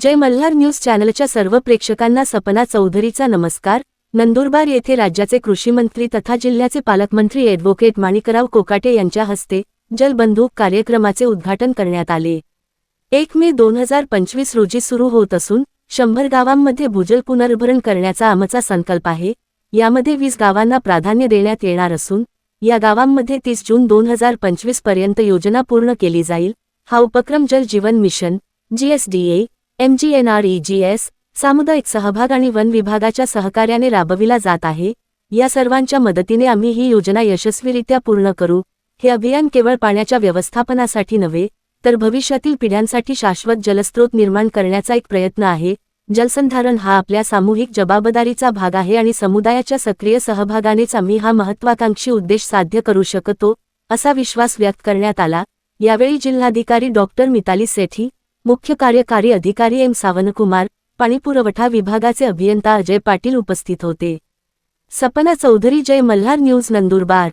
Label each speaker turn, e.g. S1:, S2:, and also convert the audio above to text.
S1: जय Malhar news चॅनलच्या सर्व प्रेक्षकांना सपना चौधरीचा नमस्कार. नंदुरबार येथे राज्याचे कृषीमंत्री तथा जिल्ह्याचे पालकमंत्री ॲडव्होकेट माणिकराव कोकाटे यांच्या हस्ते जलबंधूक कार्यक्रमाचे उद्घाटन करण्यात आले. एक मे दोन हजार पंचवीस रोजी सुरू होत असून शंभर गावांमध्ये भूजल पुनर्भरण करण्याचा आमचा संकल्प आहे. यामध्ये वीस गावांना प्राधान्य देण्यात येणार असून या गावांमध्ये तीस जून दोन हजार पंचवीसपर्यंत योजना पूर्ण केली जाईल. हा उपक्रम जल जीवन मिशन जीएसडीए एमजीएनआरईजीएस सामुदायिक सहभाग आणि वन विभागाच्या सहकार्याने राबविला जात आहे. या सर्वांच्या मदतीने आम्ही ही योजना यशस्वीरित्या पूर्ण करू. हे अभियान केवळ पाण्याच्या व्यवस्थापनासाठी नव्हे तर भविष्यातील पिढ्यांसाठी शाश्वत जलस्रोत निर्माण करण्याचा एक प्रयत्न आहे. जलसंधारण हा आपल्या सामूहिक जबाबदारीचा भाग आहे आणि समुदायाच्या सक्रिय सहभागानेच आम्ही हा महत्वाकांक्षी उद्देश साध्य करू शकतो असा विश्वास व्यक्त करण्यात आला. यावेळी जिल्हाधिकारी डॉक्टर मिताली सेठी मुख्य कार्यकारी अधिकारी एम सावनकुमार पाणीपुरवठा विभागाचे अभियंता अजय पाटील उपस्थित होते. सपना चौधरी जय मल्हार न्यूज नंदुरबार.